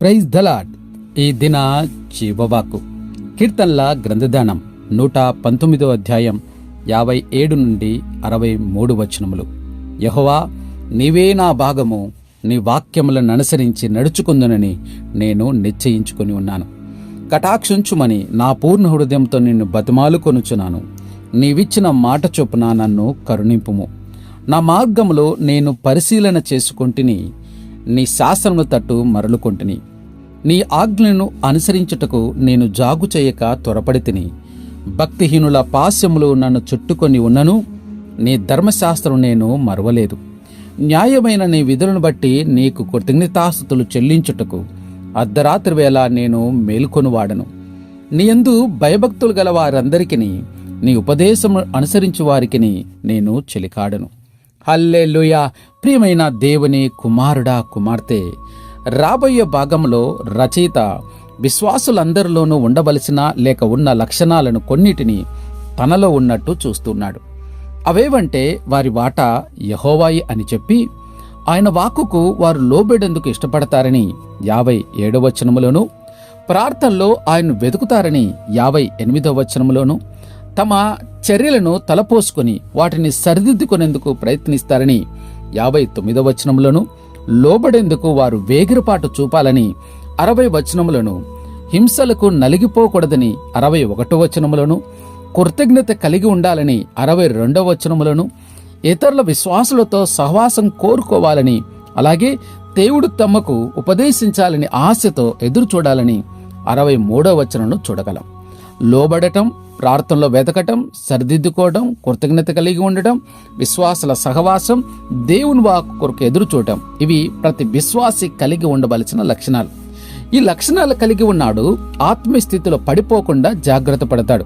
Praise the Lord ఈ దిన జీవవాకు కీర్తనల గ్రంథదానం నూట పంతొమ్మిదో అధ్యాయం యాభై ఏడు నుండి అరవై మూడు వచనములు. యహోవా నీవే నా భాగము నీ వాక్యములను అనుసరించి నడుచుకుందునని నేను నిశ్చయించుకొని ఉన్నాను. కటాక్షించుమని నా పూర్ణ హృదయంతో నిన్ను బతిమాలు కొనుచున్నాను నీవిచ్చిన మాట చొప్పున నన్ను కరుణింపుము. నా మార్గములో నేను పరిశీలన చేసుకొంటిని నీ శాసనము తట్టు మరలుకొంటిని. నీ ఆజ్ఞను అనుసరించుటకు నేను జాగు చేయక త్వరపడి తిని. భక్తిహీనుల పాస్యములు నన్ను చుట్టుకొని ఉన్నను నీ ధర్మశాస్త్రం నేను మరవలేదు. న్యాయమైన నీ విధులను బట్టి నీకు కృతజ్ఞతాస్థుతులు చెల్లించుటకు అర్ధరాత్రి వేళ నేను మేల్కొనువాడను. నీయందు భయభక్తులు గల వారందరికీ నీ ఉపదేశము అనుసరించు వారికి నేను చెలికాడను. హల్లెలూయా! ప్రియమైన దేవుని కుమారుడా కుమార్తె రాబోయే భాగంలో రచయిత విశ్వాసులందరిలోనూ ఉండవలసిన లేక ఉన్న లక్షణాలను కొన్నిటిని తనలో ఉన్నట్టు చూస్తున్నాడు. అవేవంటే వారి వాట యహోవాయి అని చెప్పి ఆయన వాక్కుకు వారు లోబెడేందుకు ఇష్టపడతారని యాభై ఏడవ వచనములోను ప్రార్థనలో ఆయన వెతుకుతారని యాభై ఎనిమిదవ వచనములోను తమ చర్యలను తలపోసుకొని వాటిని సరిదిద్దుకునేందుకు ప్రయత్నిస్తారని యాభై తొమ్మిదవ వచనములను లోబడేందుకు వారు వేగిరపాటు చూపాలని అరవై వచనములను హింసలకు నలిగిపోకూడదని అరవై ఒకటో వచనములను కృతజ్ఞత కలిగి ఉండాలని అరవై రెండవ వచనములను ఇతరుల విశ్వాసులతో సహవాసం కోరుకోవాలని అలాగే దేవుడు తమకు ఉపదేశించాలని ఆశతో ఎదురు చూడాలని అరవై మూడో వచనను చూడగలం. లోబడటం ప్రార్థనలో వెతకటం సరిదిద్దుకోవడం కృతజ్ఞత కలిగి ఉండటం విశ్వాసుల సహవాసం దేవుని వాకు కొరకు ఎదురు చూడటం ఇవి ప్రతి విశ్వాసి కలిగి ఉండవలసిన లక్షణాలు. ఈ లక్షణాలు కలిగి ఉన్నాడు ఆత్మస్థితిలో పడిపోకుండా జాగ్రత్త పడతాడు.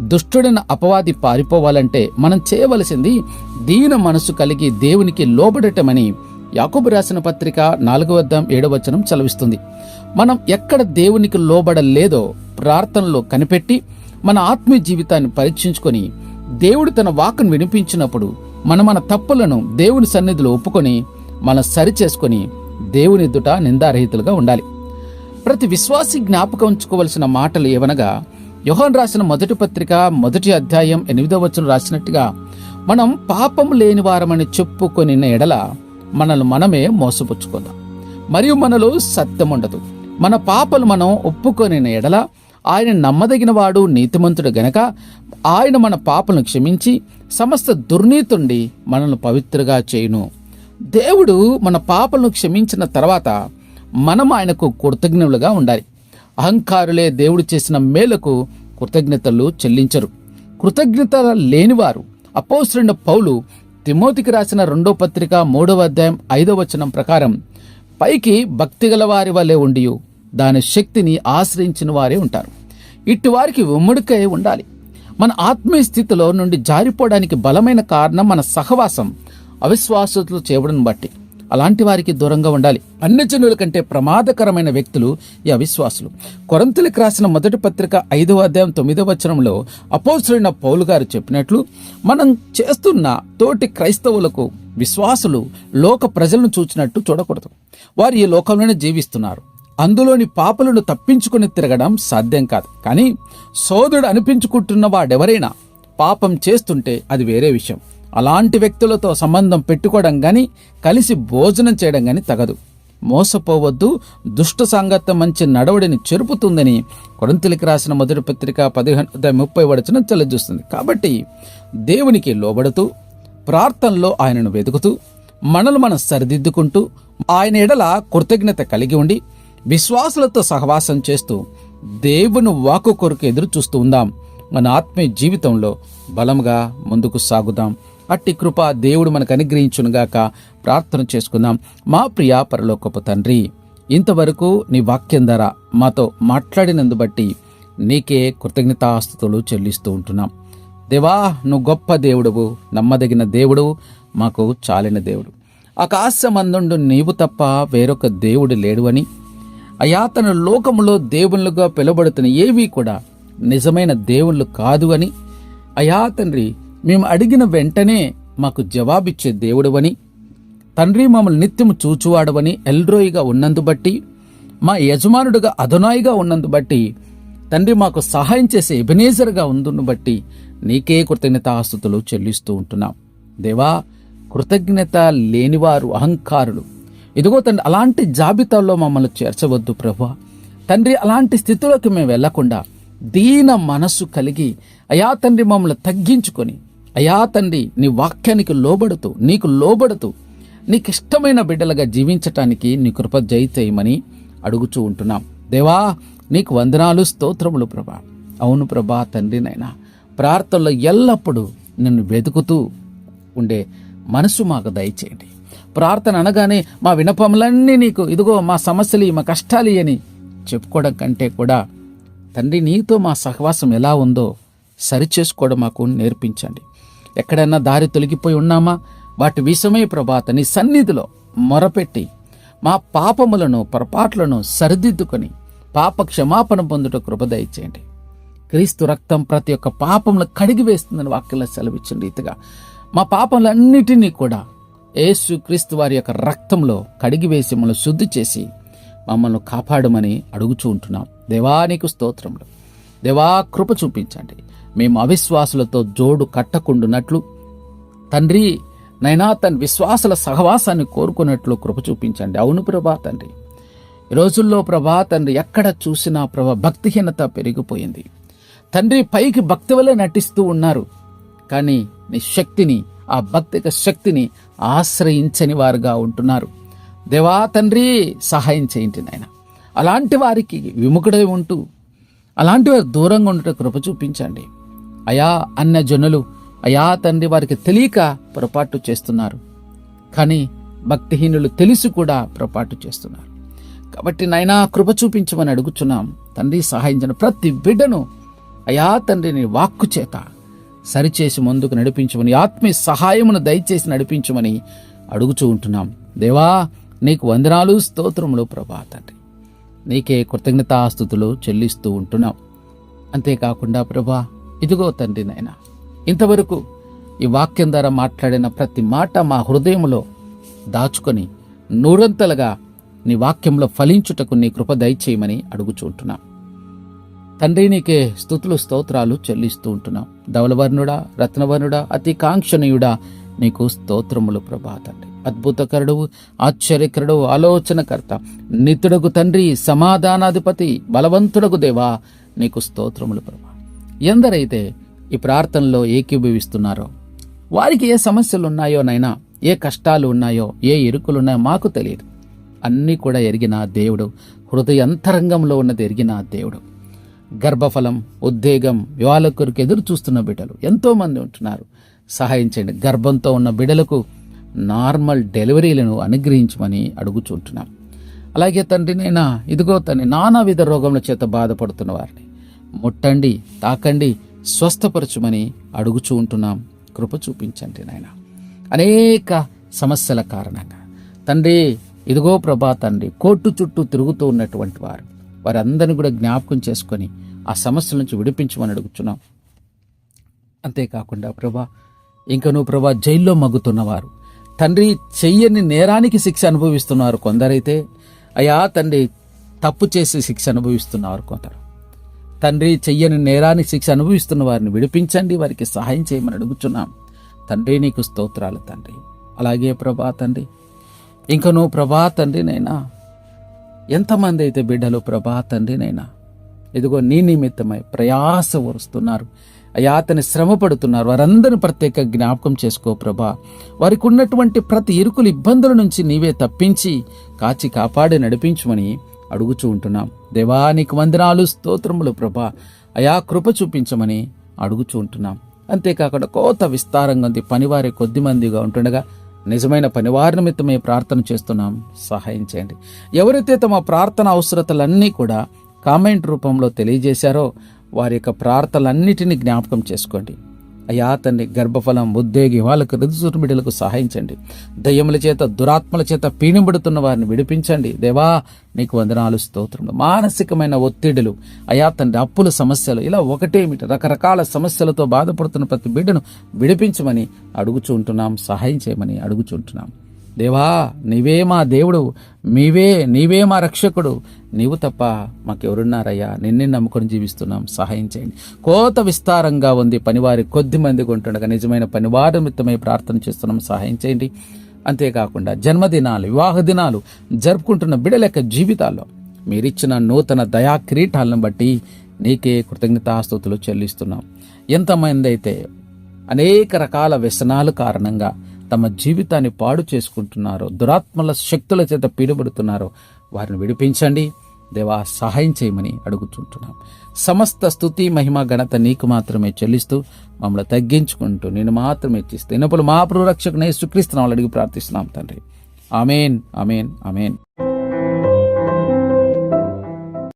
దుష్టుడైన అపవాది పారిపోవాలంటే మనం చేయవలసింది దీన మనసు కలిగి దేవునికి లోబడటమని యాకోబు రాసిన పత్రిక నాలుగవ వద్ద ఏడవ వచనం చలవిస్తుంది మనం ఎక్కడ దేవునికి లోబడలేదో ప్రార్థనలో కనిపెట్టి మన ఆత్మీయ జీవితాన్ని పరీక్షించుకొని దేవుడు తన వాక్కును వినిపించినప్పుడు మన మన తప్పులను దేవుని సన్నిధిలో ఒప్పుకొని మనం సరిచేసుకొని దేవుని ఎదుట నిందారహితులుగా ఉండాలి. ప్రతి విశ్వాసి జ్ఞాపకం ఉంచుకోవలసిన మాటలు ఏవనగా యోహన్ రాసిన మొదటి పత్రిక మొదటి అధ్యాయం ఎనిమిదవ వచనం రాసినట్టుగా మనం పాపం లేని వారమని చెప్పుకొని ఎడల మనల్ని మనమే మోసపుచ్చుకుందాం. మరియు మనలో సత్యం ఉండదు. మన పాపలు మనం ఒప్పుకొని ఎడల ఆయన నమ్మదగినవాడు నీతిమంతుడు గనక ఆయన మన పాపను క్షమించి సమస్త దుర్నీతుండి మనల్ని పవిత్రగా చేయును. దేవుడు మన పాపలను క్షమించిన తర్వాత మనం ఆయనకు కృతజ్ఞులుగా ఉండాలి. అహంకారులే దేవుడు చేసిన మేలకు కృతజ్ఞతలు చెల్లించరు. కృతజ్ఞత లేనివారు. అపోసరైన పౌలు తిమోతికి రాసిన రెండో పత్రిక మూడవ అధ్యాయం ఐదవ వచనం ప్రకారం పైకి భక్తిగల వారి వలె ఉండియు. దాని శక్తిని ఆశ్రయించిన వారే ఉంటారు. ఇటువారికి వారికి ఉమ్మడికై ఉండాలి. మన ఆత్మీయ స్థితిలో నుండి జారిపోవడానికి బలమైన కారణం మన సహవాసం అవిశ్వాసతలు చేయడం బట్టి. అలాంటి వారికి దూరంగా ఉండాలి. అన్యజనుల కంటే ప్రమాదకరమైన వ్యక్తులు ఈ అవిశ్వాసులు. కొరంతులకు రాసిన మొదటి పత్రిక ఐదవ అధ్యాయం తొమ్మిదవ వచనంలో అపోసులైన పౌలు గారు చెప్పినట్లు మనం చేస్తున్న తోటి క్రైస్తవులకు విశ్వాసులు లోక ప్రజలను చూచినట్టు చూడకూడదు. వారు ఈ లోకంలోనే జీవిస్తున్నారు. అందులోని పాపలను తప్పించుకుని తిరగడం సాధ్యం కాదు. కానీ సోదరుడు అనిపించుకుంటున్న వాడెవరైనా పాపం చేస్తుంటే అది వేరే విషయం. అలాంటి వ్యక్తులతో సంబంధం పెట్టుకోవడం గాని కలిసి భోజనం చేయడం గాని తగదు. మోసపోవద్దు దుష్ట సాంగత్యం మంచి నడవడిని చెరుపుతుందని కొడంతులకి రాసిన మొదటి పత్రిక పదిహేను ముప్పై వడచన తెలియజేస్తుంది కాబట్టి దేవునికి లోబడుతూ ప్రార్థనలో ఆయనను వెతుకుతూ మనలు మనం సరిదిద్దుకుంటూ ఆయన ఎడల కృతజ్ఞత కలిగి ఉండి విశ్వాసులతో సహవాసం చేస్తూ దేవుని వాకు కొరకు ఎదురు చూస్తూ ఉందాం. మన ఆత్మీయ జీవితంలో బలంగా ముందుకు సాగుదాం. అట్టి కృప దేవుడు మనకు అనుగ్రహించునుగాక ప్రార్థన చేసుకుందాం. మా ప్రియ పరలోకపు తండ్రి ఇంతవరకు నీ వాక్యం ద్వారా మాతో మాట్లాడినందు బట్టి నీకే కృతజ్ఞతాస్తుతులు చెల్లిస్తూ ఉంటున్నాం. దేవా నువ్వు గొప్ప దేవుడువు నమ్మదగిన దేవుడు మాకు చాలిన దేవుడు. ఆకాశమందుండు నీవు తప్ప వేరొక దేవుడు లేడు అని అయా తన లోకములో దేవుళ్ళుగా పిలబడుతున్న ఏవీ కూడా నిజమైన దేవుళ్ళు కాదు అని. అయా తండ్రి మేము అడిగిన వెంటనే మాకు జవాబిచ్చే దేవుడవని తండ్రి మమ్మల్ని నిత్యము చూచువాడవని ఎల్రోయిగా ఉన్నందు బట్టి మా యజమానుడుగా అధునాయిగా ఉన్నందు బట్టి తండ్రి మాకు సహాయం చేసే ఎబినేజర్గా ఉందును బట్టి నీకే కృతజ్ఞత ఆస్తుతులు చెల్లిస్తూ ఉంటున్నాం. దేవా కృతజ్ఞత లేనివారు అహంకారులు ఇదిగో తండ్రి అలాంటి జాబితాలో మమ్మల్ని చేర్చవద్దు ప్రభా. తండ్రి అలాంటి స్థితిలోకి మేము వెళ్ళకుండా దీన మనస్సు కలిగి అయా తండ్రి మమ్మల్ని తగ్గించుకొని అయా తండ్రి నీ వాక్యానికి లోబడుతూ నీకు లోబడుతూ నీకు ఇష్టమైన బిడ్డలుగా జీవించటానికి నీ కృప జయితేయమని అడుగుచూ ఉంటున్నాం. దేవా నీకు వందనాలు స్తోత్రములు ప్రభా. అవును ప్రభా తండ్రినైనా ప్రార్థనలో ఎల్లప్పుడూ నిన్ను వెతుకుతూ ఉండే మనసు మాకు దయచేయండి. ప్రార్థన అనగానే మా వినపములన్నీ నీకు. ఇదిగో మా సమస్యలు మా కష్టాలు అని చెప్పుకోవడం కంటే కూడా తండ్రి నీతో మా సహవాసం ఎలా ఉందో సరిచేసుకోవడం మాకు నేర్పించండి. ఎక్కడైనా దారి తొలగిపోయి ఉన్నామా? వాటి విషయమై ప్రభాతని సన్నిధిలో మొరపెట్టి మా పాపములను పొరపాట్లను సరిదిద్దుకొని పాప క్షమాపణ పొందుట కృప క్రీస్తు రక్తం ప్రతి ఒక్క పాపములను కడిగి వేస్తుందని వాక్యంలో సెలవిచ్చిన రీతిగా మా పాపములన్నిటినీ కూడా యేసు క్రీస్తు వారి యొక్క రక్తంలో కడిగివేసి మమ్మల్ని శుద్ధి చేసి మమ్మల్ని కాపాడమని అడుగుచూ ఉంటున్నాం. దేవానికి స్తోత్రములు. దేవా కృప చూపించండి. మేము అవిశ్వాసులతో జోడు కట్టకుండునట్లు తండ్రి నైనా తన విశ్వాసుల సహవాసాన్ని కోరుకున్నట్లు కృప చూపించండి. అవును ప్రభా తండ్రి. ఈ రోజుల్లో ప్రభా తండ్రి ఎక్కడ చూసినా ప్రభా భక్తిహీనత పెరిగిపోయింది. తండ్రి పైకి భక్తి వలె నటిస్తూ ఉన్నారు. కానీ నీ శక్తిని ఆ భక్తిక శక్తిని ఆశ్రయించని వారుగా ఉంటున్నారు. దేవా తండ్రి సహాయం చేయండి నాయన. అలాంటి వారికి విముఖుడై ఉంటూ అలాంటి వారు దూరంగా ఉండటం కృప చూపించండి. అయా అన్న జనులు అయా తండ్రి వారికి తెలియక పొరపాటు చేస్తున్నారు. కానీ భక్తిహీనులు తెలిసి కూడా పొరపాటు చేస్తున్నారు. కాబట్టి నాయనా కృప చూపించమని అడుగుచున్నాం. తండ్రి సహాయించిన ప్రతి బిడ్డను అయా తండ్రిని వాక్కు చేత సరిచేసి ముందుకు నడిపించమని ఆత్మీయ సహాయమును దయచేసి నడిపించమని అడుగుచూ ఉంటున్నాం. దేవా నీకు వందనాలు స్తోత్రములు ప్రభా తండ్రి. నీకే కృతజ్ఞతాస్థుతులు చెల్లిస్తూ ఉంటున్నాం. అంతేకాకుండా ప్రభా ఇదిగో తండ్రి నాయన ఇంతవరకు ఈ వాక్యం ద్వారా మాట్లాడిన ప్రతి మాట మా హృదయంలో దాచుకొని నూరంతలుగా నీ వాక్యంలో ఫలించుటకు నీ కృప దయచేయమని అడుగుచుంటున్నాం తండ్రి నీకే స్థుతులు స్తోత్రాలు చెల్లిస్తూ ఉంటున్నాం. ధవలవర్ణుడా రత్నవర్ణుడా అతి కాంక్షణీయుడా నీకు స్తోత్రములు ప్రభా తండ్రి. అద్భుతకరుడు ఆశ్చర్యకరుడు ఆలోచనకర్త. నితుడకు తండ్రి సమాధానాధిపతి బలవంతుడకు దేవా నీకు స్తోత్రములు ప్రభా. ఎందరైతే ఈ ప్రార్థనలో ఏకీభవిస్తున్నారో వారికి ఏ సమస్యలు ఉన్నాయో నైనా ఏ కష్టాలు ఉన్నాయో ఏ ఇరుకులు ఉన్నాయో మాకు తెలియదు. అన్నీ కూడా ఎరిగిన దేవుడు హృదయంతరంగంలో ఉన్నది ఎరిగిన దేవుడు. గర్భఫలం ఉద్వేగం వివాహాల కొరకు ఎదురు చూస్తున్న బిడ్డలు ఎంతోమంది ఉంటున్నారు. సహాయం చేయండి. గర్భంతో ఉన్న బిడ్డలకు నార్మల్ డెలివరీలను అనుగ్రహించమని అడుగుచుంటున్నాం. అలాగే తండ్రి నేను ఇదిగో తండ్రి నానావిధ రోగముల చేత బాధపడుతున్న వారిని ముట్టండి తాకండి స్వస్థపరచుమని అడుగుచూ ఉంటున్నాం కృప చూపించండి నాయన. అనేక సమస్యల కారణంగా తండ్రి ఇదిగో ప్రభా తండ్రి కోర్టు చుట్టూ తిరుగుతూ ఉన్నటువంటి వారు వారందరిని కూడా జ్ఞాపకం చేసుకొని ఆ సమస్యల నుంచి విడిపించమని అడుగుతున్నాం అంతేకాకుండా ప్రభా ఇంకా నువ్వు ప్రభా జైల్లో మగ్గుతున్నవారు. తండ్రి చెయ్యని నేరానికి శిక్ష అనుభవిస్తున్నారు కొందరైతే అయా తండ్రి తప్పు చేసి శిక్ష అనుభవిస్తున్నారు కొందరు. తండ్రి చెయ్యని నేరానికి శిక్ష అనుభవిస్తున్న వారిని విడిపించండి వారికి సహాయం చేయమని అడుగుతున్నాం తండ్రి నీకు స్తోత్రాలు తండ్రి. అలాగే ప్రభా తండ్రి ఇంకా నువ్వు ప్రభా తండ్రి నైనా ఎంతమంది అయితే బిడ్డలు ప్రభా తండ్రి నైనా ఇదిగో నీ నిమిత్తమై ప్రయాస వరుస్తున్నారు అయ్యా అతని శ్రమ పడుతున్నారు. వారందరిని ప్రత్యేక జ్ఞాపకం చేసుకో ప్రభా. వారికి ఉన్నటువంటి ప్రతి ఇరుకుల ఇబ్బందుల నుంచి నీవే తప్పించి కాచి కాపాడి నడిపించమని అడుగుచూ ఉంటున్నాం. దేవానికి వందనాలు స్తోత్రములు ప్రభా. అయా కృప చూపించమని అడుగుచూ ఉంటున్నాం. అంతేకాకుండా కోత విస్తారంగా ఉంది. పనివారి కొద్ది మందిగా ఉంటుండగా నిజమైన పనివారి నిమిత్తమే ప్రార్థన చేస్తున్నాం. సహాయం చేయండి. ఎవరైతే తమ ప్రార్థన అవసరతలన్నీ కూడా కామెంట్ రూపంలో తెలియజేశారో వారి యొక్క ప్రార్థనలన్నిటినీ జ్ఞాపకం చేసుకోండి. అయా తండ్రి గర్భఫలం ఉద్యోగి వాళ్ళకు ఋతుసురు బిడ్డలకు సహాయించండి. దయ్యముల చేత దురాత్మల చేత పీణింబడుతున్న వారిని విడిపించండి. దేవా నీకు వందనాలు స్తోత్రములు. మానసికమైన ఒత్తిడులు అయా తండ్రి అప్పుల సమస్యలు ఇలా ఒకటేమిటి? రకరకాల సమస్యలతో బాధపడుతున్న ప్రతి బిడ్డను విడిపించమని అడుగుచుంటున్నాం సహాయం చేయమని అడుగుచుంటున్నాం దేవా నీవే మా దేవుడు మీవే నీవే మా రక్షకుడు. నీవు తప్ప మాకెవరున్నారయ్యా? నిన్నే నమ్ముకొని జీవిస్తున్నాం. సహాయం చేయండి. కోత విస్తారంగా ఉంది. పనివారి కొద్ది మందిగా ఉంటుండగా నిజమైన పనివారి నిమిత్తమై ప్రార్థన చేస్తున్నాం. సహాయం చేయండి. అంతేకాకుండా జన్మదినాలు వివాహ దినాలు జరుపుకుంటున్న బిడలెక్క జీవితాల్లో మీరిచ్చిన నూతన దయా కిరీటాలను బట్టి నీకే కృతజ్ఞతాస్తుతులు చెల్లిస్తున్నాం. ఎంతమంది అయితే అనేక రకాల వ్యసనాలు కారణంగా తమ జీవితాన్ని పాడు చేసుకుంటున్నారో దురాత్మల శక్తుల చేత పీడబడుతున్నారో వారిని విడిపించండి. దేవా సహాయం చేయమని అడుగుతుంటున్నాం. సమస్త స్థుతి మహిమ ఘనత నీకు మాత్రమే చెల్లిస్తూ మమ్మల్ని తగ్గించుకుంటూ నేను మాత్రమే ఇచ్చిస్తే ఇనప్పుడు మా ప్రియరక్షకునే సుక్రీస్తున్నాం అడిగి ప్రార్థిస్తున్నాం తండ్రి. అమేన్ అమేన్ అమేన్